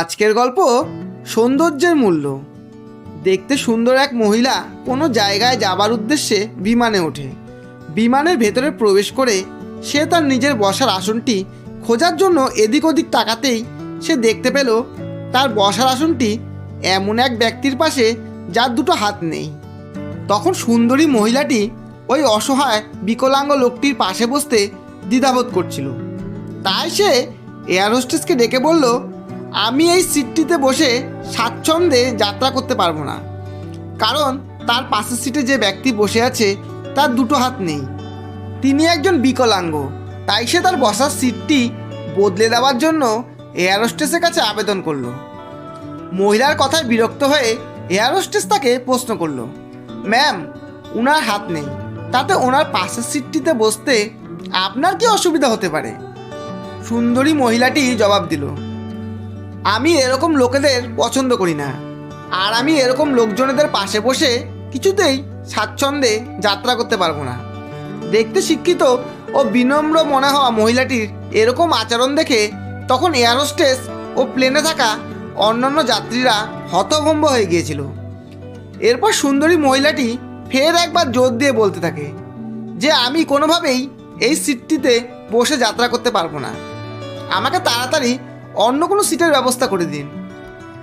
আজকের গল্প সৌন্দর্যের মূল্য। দেখতে সুন্দর এক মহিলা কোনো জায়গায় যাবার উদ্দেশ্যে বিমানে ওঠে। বিমানের ভেতরে প্রবেশ করে সে তার নিজের বসার আসনটি খোঁজার জন্য এদিক ওদিক তাকাতেই সে দেখতে পেল তার বসার আসনটি এমন এক ব্যক্তির পাশে যার দুটো হাত নেই। তখন সুন্দরী মহিলাটি ওই অসহায়, বিকলাঙ্গ লোকটির পাশে বসতে দ্বিধাবোধ করছিল। তাই সে এয়ার হোস্টেসকে ডেকে বলল আমি এই সিটটিতে বসে স্বাচ্ছন্দ্যে যাত্রা করতে পারব না। কারণ তার পাশের সিটে যে ব্যক্তি বসে আছে, তার দুটো হাত নেই। তিনি একজন বিকলাঙ্গ। তাই সে তার বসার সিটটি বদলে দেওয়ার জন্য এয়ার হোস্টেসের কাছে আবেদন করল। মহিলার কথায় বিরক্ত হয়ে এয়ার হোস্টেস তাকে প্রশ্ন করল, ম্যাম ওনার হাত নেই। তাতে ওনার পাশের সিটটিতে বসতে আপনার কি অসুবিধা হতে পারে? সুন্দরী মহিলাটি জবাব দিল আমি এরকম লোকেদের পছন্দ করি না। আর আমি এরকম লোকজনেদের পাশে বসে কিছুতেই স্বাচ্ছন্দ্যে যাত্রা করতে পারব না। দেখতে শিক্ষিত ও বিনম্র মনে হওয়া মহিলাটির এরকম আচরণ দেখে তখন এয়ার হোস্টেস ও প্লেনে থাকা অন্যান্য যাত্রীরা হতভম্ব হয়ে গিয়েছিল। এরপর সুন্দরী মহিলাটি ফের একবার জোর দিয়ে বলতে থাকে যে, আমি কোনোভাবেই এই সিটটিতে বসে যাত্রা করতে পারব না। আমাকে তাড়াতাড়ি অন্য কোনো সিটের ব্যবস্থা করে দিন।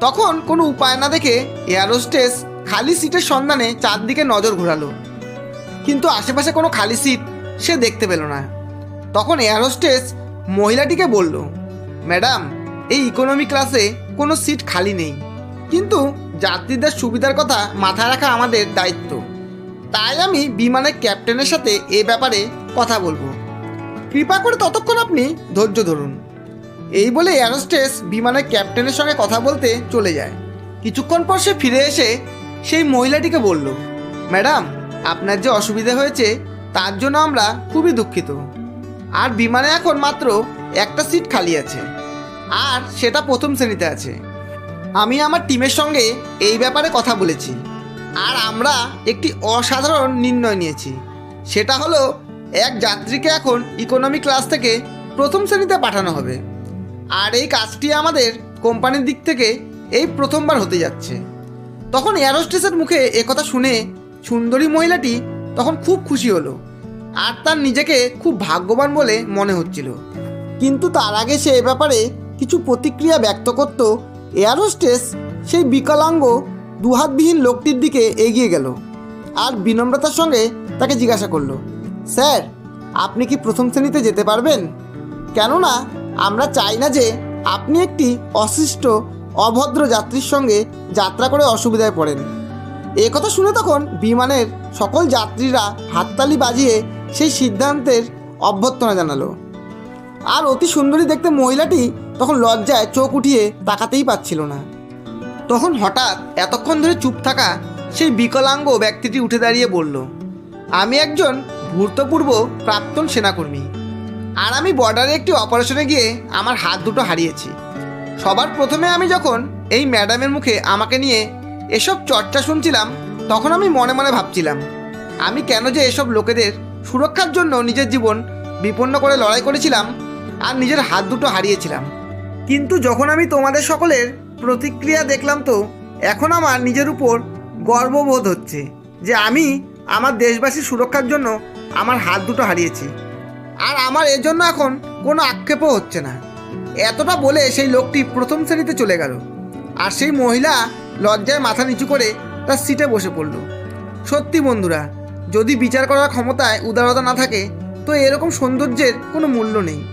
তখন কোনো উপায় না দেখে এয়ার হোস্টেস খালি সিটের সন্ধানে চারদিকে নজর ঘোরালো। কিন্তু আশেপাশে কোনো খালি সিট সে দেখতে পেল না। তখন এয়ার হোস্টেস মহিলাটিকে বলল, ম্যাডাম, এই ইকোনমি ক্লাসে কোনো সিট খালি নেই। কিন্তু যাত্রীদের সুবিধার কথা মাথায় রাখা আমাদের দায়িত্ব। তাই আমি বিমানের ক্যাপ্টেনের সাথে এ ব্যাপারে কথা বলব। কৃপা করে ততক্ষণ আপনি ধৈর্য ধরুন। এই বলে এয়ারোস্টেস বিমানের ক্যাপ্টেনের সঙ্গে কথা বলতে চলে যায়। কিছুক্ষণ পর সে ফিরে এসে সেই মহিলাটিকে বলল, ম্যাডাম, আপনার যে অসুবিধে হয়েছে, তার জন্য আমরা খুবই দুঃখিত। আর বিমানে এখন মাত্র একটা সিট খালি আছে, আর সেটা প্রথম শ্রেণীতে আছে। আমি আমার টিমের সঙ্গে এই ব্যাপারে কথা বলেছি, আর আমরা একটি অসাধারণ নির্ণয় নিয়েছি। সেটা হলো, এক যাত্রীকে এখন ইকোনমি ক্লাস থেকে প্রথম শ্রেণীতে পাঠানো হবে। আর এই কাজটি আমাদের কোম্পানির দিক থেকে এই প্রথমবার হতে যাচ্ছে। তখন এয়ারোস্টেসের মুখে একথা শুনে সুন্দরী মহিলাটি তখন খুব খুশি হলো আর তার নিজেকে খুব ভাগ্যবান বলে মনে হচ্ছিল। কিন্তু তার আগে সে এ ব্যাপারে কিছু প্রতিক্রিয়া ব্যক্ত করত এয়ারোস্টেস সেই বিকলাঙ্গ, দুহাতবিহীন লোকটির দিকে এগিয়ে গেল আর বিনম্রতার সঙ্গে তাকে জিজ্ঞাসা করল, স্যার, আপনি কি প্রথম শ্রেণীতে যেতে পারবেন? কেননা আমরা চাই না যে আপনি একটি অশিষ্ট, অভদ্র যাত্রীর সঙ্গে যাত্রা করে অসুবিধায় পড়েন। এ কথা শুনে তখন বিমানের সকল যাত্রীরা হাততালি বাজিয়ে সেই সিদ্ধান্তের অভ্যর্থনা জানালো। আর অতি সুন্দরী দেখতে মহিলাটি তখন লজ্জায় চোখ উঠিয়ে তাকাতেই পাচ্ছিল না। তখন হঠাৎ এতক্ষণ ধরে চুপ থাকা সেই বিকলাঙ্গ ব্যক্তিটি উঠে দাঁড়িয়ে বলল, আমি একজন ভূতপূর্ব প্রাক্তন সেনাকর্মী। আর আমি বর্ডারে একটি অপারেশনে গিয়ে আমার হাত দুটো হারিয়েছি। সবার প্রথমে আমি যখন এই ম্যাডামের মুখে আমাকে নিয়ে এসব চর্চা শুনছিলাম, তখন আমি মনে মনে ভাবছিলাম, আমি কেন যে এসব লোকেদের সুরক্ষার জন্য নিজের জীবন বিপন্ন করে লড়াই করেছিলাম আর নিজের হাত দুটো হারিয়েছিলাম। কিন্তু যখন আমি তোমাদের সকলের প্রতিক্রিয়া দেখলাম তো, এখন আমার নিজের উপর গর্ববোধ হচ্ছে যে আমি আমার দেশবাসীর সুরক্ষার জন্য আমার হাত দুটো হারিয়েছি। আর আমার এজন্য এখন কোনো আক্ষেপও হচ্ছে না। এতটা বলে সেই লোকটি প্রথম শ্রেণীতে চলে গেল। আর সেই মহিলা লজ্জায় মাথা নিচু করে তার সিটে বসে পড়ল। সত্যি বন্ধুরা, যদি বিচার করার ক্ষমতায় উদারতা না থাকে, তো এরকম সৌন্দর্যের কোনো মূল্য নেই।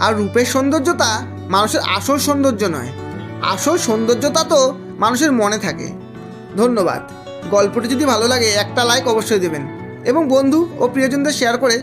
আর রূপের সৌন্দর্যতা মানুষের আসল সৌন্দর্য নয়। আসল সৌন্দর্যতা তো মানুষের মনে থাকে। ধন্যবাদ। গল্পটি যদি ভালো লাগে, একটা লাইক অবশ্যই দেবেন। এবং বন্ধু ও প্রিয়জনদের শেয়ার করে